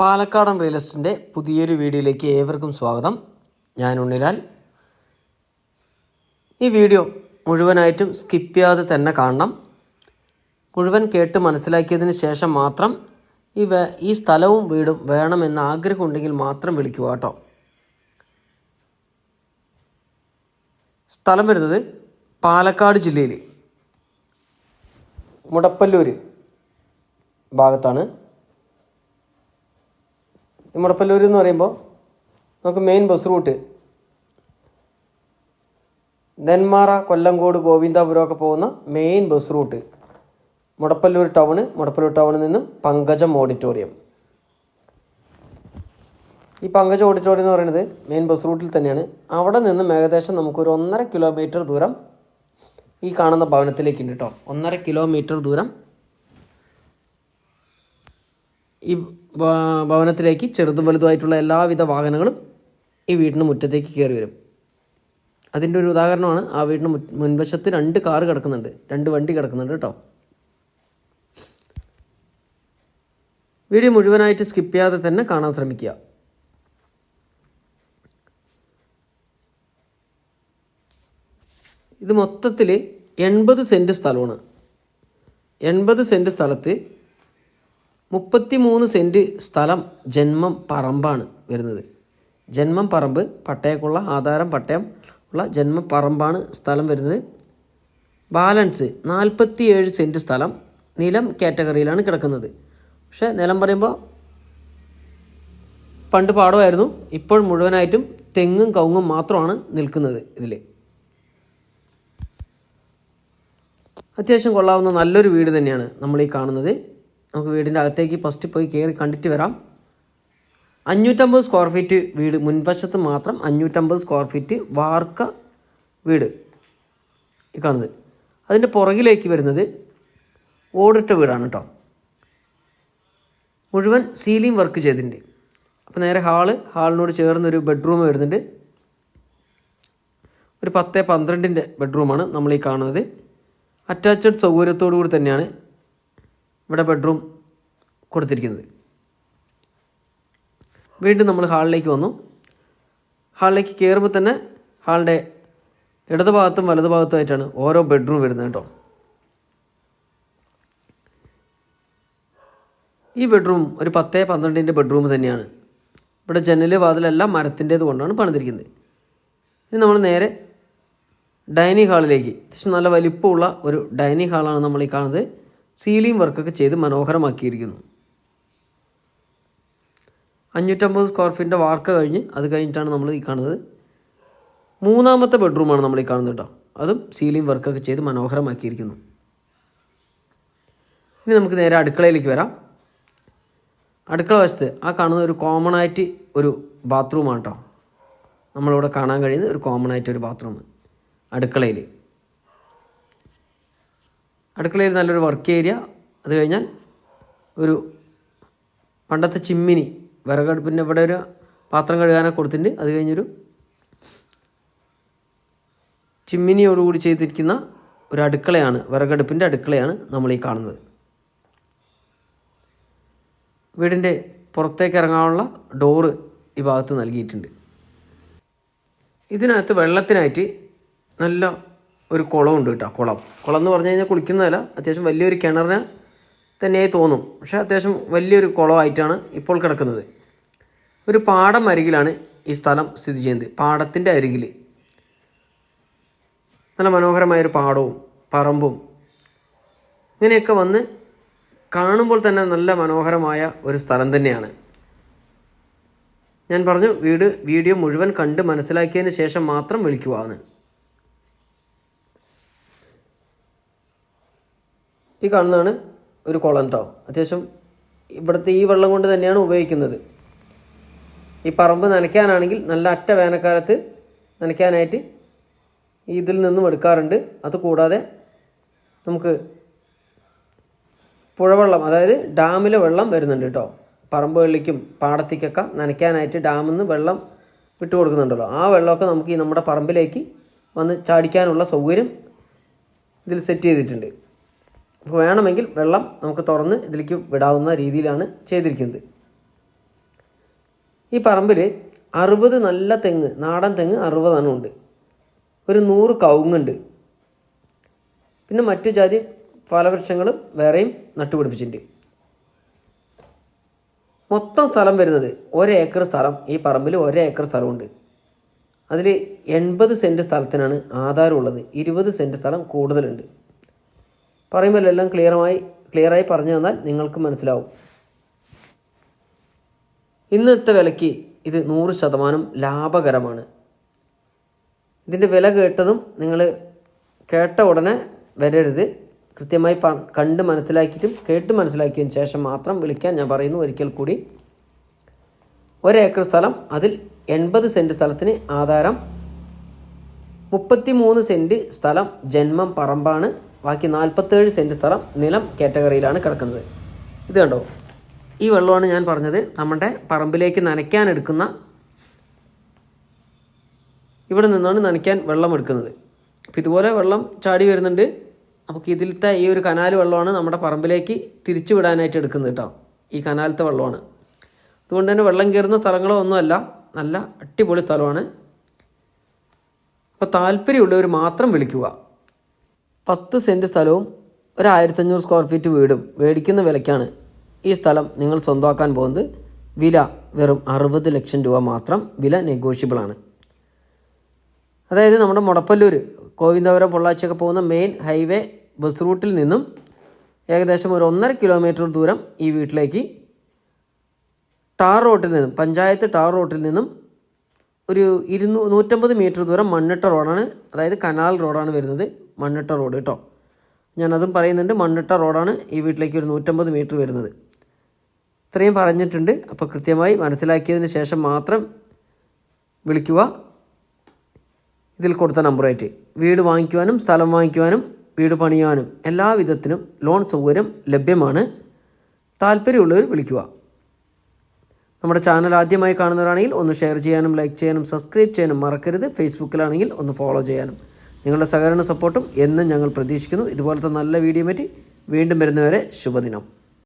പാലക്കാടൻ റിയൽ എസ്റ്റിന്റെ പുതിയൊരു വീഡിയോയിലേക്ക് ഏവർക്കും സ്വാഗതം. ഞാൻ ഉണ്ണിലാൽ. ഈ വീഡിയോ മുഴുവനായിട്ടും സ്കിപ്പ് ചെയ്യാതെ തന്നെ കാണണം. മുഴുവൻ കേട്ട് മനസ്സിലാക്കിയതിന് ശേഷം മാത്രം ഈ ഈ സ്ഥലവും വീടും വേണമെന്ന് ആഗ്രഹമുണ്ടെങ്കിൽ മാത്രം വിളിക്കുക കേട്ടോ. സ്ഥലം വരുന്നത് പാലക്കാട് ജില്ലയിൽ മുടപ്പല്ലൂർ ഭാഗത്താണ്. മുടപ്പല്ലൂർ എന്ന് പറയുമ്പോൾ നമുക്ക് main bus route Nenmara Kollengode Govindapuram ഒക്കെ പോകുന്ന main bus route Mudappallur town Mudappallur ടൗണിൽ നിന്നും പങ്കജം ഓഡിറ്റോറിയം ഈ പങ്കജം ഓഡിറ്റോറിയം എന്ന് പറയുന്നത് മെയിൻ ബസ് റൂട്ടിൽ തന്നെയാണ്. അവിടെ നിന്നും ഏകദേശം നമുക്കൊരു ഒന്നര കിലോമീറ്റർ ദൂരം ഈ കാണുന്ന ഭവനത്തിലേക്ക് ഉണ്ട് കേട്ടോ ഒന്നര കിലോമീറ്റർ ദൂരം ഈ ഭവനത്തിലേക്ക് ചെറുതും വലുതുമായിട്ടുള്ള എല്ലാവിധ വാഹനങ്ങളും ഈ വീടിന് മുറ്റത്തേക്ക് കയറി വരും. അതിന്റെ ഒരു ഉദാഹരണമാണ് ആ വീടിന് മുൻ- മുൻവശത്ത് രണ്ട് കാറ് കിടക്കുന്നുണ്ട്. രണ്ട് വണ്ടി കിടക്കുന്നുണ്ട് കേട്ടോ. വീഡിയോ മുഴുവനായിട്ട് സ്കിപ്പ് ചെയ്യാതെ തന്നെ കാണാൻ ശ്രമിക്കുക. ഇത് മൊത്തത്തിൽ എൺപത് സെന്റ് സ്ഥലമാണ്. എൺപത് സെന്റ് സ്ഥലത്ത് മുപ്പത്തി മൂന്ന് സെന്റ് സ്ഥലം ജന്മം പറമ്പാണ് വരുന്നത്. ജന്മം പറമ്പ് പട്ടയക്കുള്ള ആധാരം പട്ടയം ഉള്ള ജന്മ പറമ്പാണ് സ്ഥലം വരുന്നത്. ബാലൻസ് നാൽപ്പത്തി ഏഴ് സെന്റ് സ്ഥലം നിലം കാറ്റഗറിയിലാണ് കിടക്കുന്നത്. പക്ഷേ നിലം പറയുമ്പോൾ പണ്ട് പാടമായിരുന്നു ഇപ്പോൾ മുഴുവനായിട്ടും തെങ്ങും കവുങ്ങും മാത്രമാണ് നിൽക്കുന്നത് ഇതിൽ അത്യാവശ്യം കൊള്ളാവുന്ന നല്ലൊരു വീട് തന്നെയാണ് നമ്മൾ ഈ കാണുന്നത്. നമുക്ക് വീടിന്റെ അകത്തേക്ക് ഫസ്റ്റ് പോയി കയറി കണ്ടിട്ട് വരാം. അഞ്ഞൂറ്റമ്പത് സ്ക്വയർ ഫീറ്റ് വീട്. മുൻവശത്ത് മാത്രം അഞ്ഞൂറ്റമ്പത് സ്ക്വയർ ഫീറ്റ് വാർക്ക വീട്. ഈ കാണുന്നത്. അതിന്റെ പുറകിലേക്ക് വരുന്നത് ഓടിട്ട വീടാണ് കേട്ടോ മുഴുവൻ സീലിംഗ് വർക്ക് ചെയ്തിട്ടുണ്ട്. അപ്പോൾ നേരെ ഹാൾ ഹാളിനോട് ചേർന്നൊരു ബെഡ്റൂം വരുന്നുണ്ട്. ഒരു പത്ത് പന്ത്രണ്ടിന്റെ ബെഡ്റൂമാണ് നമ്മൾ ഈ കാണുന്നത്. അറ്റാച്ച്ഡ് സൗകര്യത്തോടു കൂടി തന്നെയാണ് ഇവിടെ ബെഡ്റൂം കൊടുത്തിരിക്കുന്നത്. വീണ്ടും നമ്മൾ ഹാളിലേക്ക് വന്നു. ഹാളിലേക്ക് കയറുമ്പോൾ തന്നെ ഹാളിന്റെ ഇടത് ഭാഗത്തും വലത് ഭാഗത്തുമായിട്ടാണ് ഓരോ ബെഡ്റൂം വരുന്നത് കേട്ടോ. ഈ ബെഡ്റൂം ഒരു പത്തേ പന്ത്രണ്ടിന്റെ ബെഡ്റൂം തന്നെയാണ്. ഇവിടെ ജനൽ വാതിലെല്ലാം മരത്തിന്റേത് കൊണ്ടാണ് പണിതിരിക്കുന്നത്. ഇനി നമ്മൾ നേരെ ഡൈനിങ് ഹാളിലേക്ക്. അത്യാവശ്യം നല്ല വലിപ്പമുള്ള ഒരു ഡൈനിങ് ഹാളാണ് നമ്മൾ ഈ കാണുന്നത്. സീലിംഗ് വർക്കൊക്കെ ചെയ്ത് മനോഹരമാക്കിയിരിക്കുന്നു. അഞ്ഞൂറ്റമ്പത് സ്ക്വയർ ഫീറ്റിന്റെ വാർക്ക് കഴിഞ്ഞ് അത് കഴിഞ്ഞിട്ടാണ് നമ്മൾ ഈ കാണുന്നത്. മൂന്നാമത്തെ ബെഡ്റൂമാണ് നമ്മൾ ഈ കാണുന്നത് കേട്ടോ. അതും സീലിംഗ് വർക്കൊക്കെ ചെയ്ത് മനോഹരമാക്കിയിരിക്കുന്നു. ഇനി നമുക്ക് നേരെ അടുക്കളയിലേക്ക് വരാം. അടുക്കള വശത്ത് ആ കാണുന്ന ഒരു കോമൺ ആയിട്ട് ഒരു ബാത്റൂമാണ് കേട്ടോ. നമ്മളിവിടെ കാണാൻ കഴിയുന്ന ഒരു കോമൺ ആയിട്ട് ഒരു ബാത്റൂം അടുക്കളയിൽ അടുക്കളയിൽ നല്ലൊരു വർക്ക് ഏരിയ അത് കഴിഞ്ഞാൽ ഒരു പണ്ടത്തെ ചിമ്മിനി വിറകടുപ്പിന്റെ ഇവിടെ ഒരു പാത്രം കഴുകാനൊക്കെ കൊടുത്തിട്ടുണ്ട്. അത് കഴിഞ്ഞൊരു ചിമ്മിനിയോടുകൂടി ചെയ്തിരിക്കുന്ന ഒരു അടുക്കളയാണ് വിറകടുപ്പിന്റെ അടുക്കളയാണ് നമ്മൾ ഈ കാണുന്നത്. വീടിന്റെ പുറത്തേക്ക് ഇറങ്ങാനുള്ള ഡോറ് ഈ ഭാഗത്ത് നൽകിയിട്ടുണ്ട്. ഇതിനകത്ത് വെള്ളത്തിനായിട്ട് നല്ല ഒരു കുളമുണ്ട് കേട്ടോ കുളം. കുളം എന്ന് പറഞ്ഞു കഴിഞ്ഞാൽ കുളിക്കുന്നതല്ല അത്യാവശ്യം വലിയൊരു കിണറിന് തന്നെയായി തോന്നും. പക്ഷേ അത്യാവശ്യം വലിയൊരു കുളമായിട്ടാണ് ഇപ്പോൾ കിടക്കുന്നത്. ഒരു പാടം അരികിലാണ് ഈ സ്ഥലം സ്ഥിതി ചെയ്യുന്നത്. പാടത്തിന്റെ അരികിൽ. നല്ല മനോഹരമായൊരു പാടവും പറമ്പും ഇങ്ങനെയൊക്കെ വന്ന് കാണുമ്പോൾ തന്നെ നല്ല മനോഹരമായ ഒരു സ്ഥലം തന്നെയാണ്. ഞാൻ പറഞ്ഞു വീട് വീഡിയോ മുഴുവൻ കണ്ട് മനസ്സിലാക്കിയതിന് ശേഷം മാത്രം വിളിക്കുവാന്ന് ഈ കാണുന്നതാണ് ഒരു കുളം കേട്ടോ അത്യാവശ്യം ഇവിടുത്തെ ഈ വെള്ളം കൊണ്ട് തന്നെയാണ് ഉപയോഗിക്കുന്നത്. ഈ പറമ്പ് നനയ്ക്കാനാണെങ്കിൽ നല്ല അറ്റ വേനൽക്കാലത്ത് നനയ്ക്കാനായിട്ട് ഇതിൽ നിന്നും എടുക്കാറുണ്ട്. അതുകൂടാതെ നമുക്ക് പുഴവെള്ളം അതായത് ഡാമിലെ വെള്ളം വരുന്നുണ്ട് കേട്ടോ. പറമ്പുകളിലേക്കും പാടത്തേക്കൊക്കെ നനയ്ക്കാനായിട്ട് ഡാമിൽ നിന്ന് വെള്ളം വിട്ടു കൊടുക്കുന്നുണ്ടല്ലോ. ആ വെള്ളമൊക്കെ നമുക്ക് ഈ നമ്മുടെ പറമ്പിലേക്ക് വന്ന് ചാടിക്കാനുള്ള സൗകര്യം ഇതിൽ സെറ്റ് ചെയ്തിട്ടുണ്ട്. വേണമെങ്കിൽ വെള്ളം നമുക്ക് തുറന്ന് ഇതിലേക്ക് വിടാവുന്ന രീതിയിലാണ് ചെയ്തിരിക്കുന്നത്. ഈ പറമ്പിൽ അറുപത് നല്ല തെങ്ങ് നാടൻ തെങ്ങ് അറുപതെണ്ണം ഉണ്ട്. ഒരു നൂറ് കവുങ്ങുണ്ട്. പിന്നെ മറ്റു ജാതി ഫലവൃക്ഷങ്ങളും വേറെയും നട്ടുപിടിപ്പിച്ചിട്ടുണ്ട്. മൊത്തം സ്ഥലം വരുന്നത് ഒരേക്കർ സ്ഥലം ഈ പറമ്പിൽ ഒരേക്കർ സ്ഥലമുണ്ട്. അതിൽ എൺപത് സെന്റ് സ്ഥലത്തിനാണ് ആധാരമുള്ളത് ഇരുപത് സെന്റ് സ്ഥലം കൂടുതലുണ്ട്. പറയുമ്പോൾ എല്ലാം ക്ലിയറായി ക്ലിയറായി പറഞ്ഞു തന്നാൽ നിങ്ങൾക്ക് മനസ്സിലാവും. ഇന്നത്തെ വിലയ്ക്ക് ഇത് നൂറ് ശതമാനം ലാഭകരമാണ്. ഇതിന്റെ വില കേട്ടതും നിങ്ങൾ കേട്ട ഉടനെ വരരുത്. കൃത്യമായി കണ്ട് മനസ്സിലാക്കിയിട്ടും കേട്ട് മനസ്സിലാക്കിയതിന് ശേഷം മാത്രം വിളിക്കാൻ ഞാൻ പറയുന്നു. ഒരിക്കൽ കൂടി ഒരേക്കർ സ്ഥലം അതിൽ എൺപത് സെന്റ് സ്ഥലത്തിന് ആധാരം മുപ്പത്തി മൂന്ന് സെന്റ് സ്ഥലം ജന്മം പറമ്പാണ്. ബാക്കി നാൽപ്പത്തേഴ് സെന്റ് സ്ഥലം നിലം കാറ്റഗറിയിലാണ് കിടക്കുന്നത്. ഇത് കണ്ടോ? ഈ വെള്ളമാണ് ഞാൻ പറഞ്ഞത് നമ്മുടെ പറമ്പിലേക്ക് നനയ്ക്കാൻ എടുക്കുന്ന ഇവിടെ നിന്നാണ് നനയ്ക്കാൻ വെള്ളം എടുക്കുന്നത്. അപ്പോൾ ഇതുപോലെ വെള്ളം ചാടി വരുന്നുണ്ട്. നമുക്ക് ഇതിലത്തെ ഈ ഒരു കനാൽ വെള്ളമാണ് നമ്മുടെ പറമ്പിലേക്ക് തിരിച്ചു വിടാനായിട്ട് എടുക്കുന്നത് കേട്ടോ. ഈ കനാലത്തെ വെള്ളമാണ്. അതുകൊണ്ട് തന്നെ വെള്ളം കയറുന്ന സ്ഥലങ്ങളോ ഒന്നുമല്ല. നല്ല അടിപൊളി സ്ഥലമാണ്. അപ്പോൾ താല്പര്യമുള്ളവർ മാത്രം വിളിക്കുക. പത്ത് സെന്റ് സ്ഥലവും ഒരു ആയിരത്തഞ്ഞൂറ് സ്ക്വയർ ഫീറ്റ് വീടും മേടിക്കുന്ന വിലയ്ക്കാണ് ഈ സ്ഥലം നിങ്ങൾ സ്വന്തമാക്കാൻ പോകുന്നത്. വില വെറും അറുപത് ലക്ഷം രൂപ മാത്രം വില നെഗോഷ്യബിൾ ആണ്. അതായത് നമ്മുടെ മുടപ്പല്ലൂർ ഗോവിന്ദപുരം പൊള്ളാച്ചിയൊക്കെ പോകുന്ന മെയിൻ ഹൈവേ ബസ് റൂട്ടിൽ നിന്നും ഏകദേശം ഒരു ഒന്നര കിലോമീറ്റർ ദൂരം ഈ വീട്ടിലേക്ക് ടാർ റോട്ടിൽ നിന്നും പഞ്ചായത്ത് ടാർ റോട്ടിൽ നിന്നും ഒരു ഇരുന്നൂ നൂറ്റമ്പത് മീറ്റർ ദൂരം മണ്ണിട്ട റോഡാണ് അതായത് കനാൽ റോഡാണ് വരുന്നത്. മണ്ണിട്ട റോഡ് കേട്ടോ. ഞാനതും പറയുന്നുണ്ട് മണ്ണിട്ട റോഡാണ് ഈ വീട്ടിലേക്ക് ഒരു നൂറ്റമ്പത് മീറ്റർ വരുന്നത്. ഇത്രയും പറഞ്ഞിട്ടുണ്ട്. അപ്പോൾ കൃത്യമായി മനസ്സിലാക്കിയതിന് ശേഷം മാത്രം വിളിക്കുക. ഇതിൽ കൊടുത്ത നമ്പറായിട്ട് വീട് വാങ്ങിക്കുവാനും സ്ഥലം വാങ്ങിക്കുവാനും വീട് പണിയാനും എല്ലാ വിധത്തിനും ലോൺ സൗകര്യം ലഭ്യമാണ്. താല്പര്യമുള്ളവർ വിളിക്കുക. നമ്മുടെ ചാനൽ ആദ്യമായി കാണുന്നവരാണെങ്കിൽ ഒന്ന് ഷെയർ ചെയ്യാനും ലൈക്ക് ചെയ്യാനും സബ്സ്ക്രൈബ് ചെയ്യാനും മറക്കരുത്. ഫേസ്ബുക്കിലാണെങ്കിൽ ഒന്ന് ഫോളോ ചെയ്യാനും. നിങ്ങളുടെ സഹകരണ സപ്പോർട്ടും എന്നും ഞങ്ങൾ പ്രതീക്ഷിക്കുന്നു. ഇതുപോലത്തെ നല്ല വീഡിയോ പറ്റി വീണ്ടും വരുന്നവരെ ശുഭദിനം.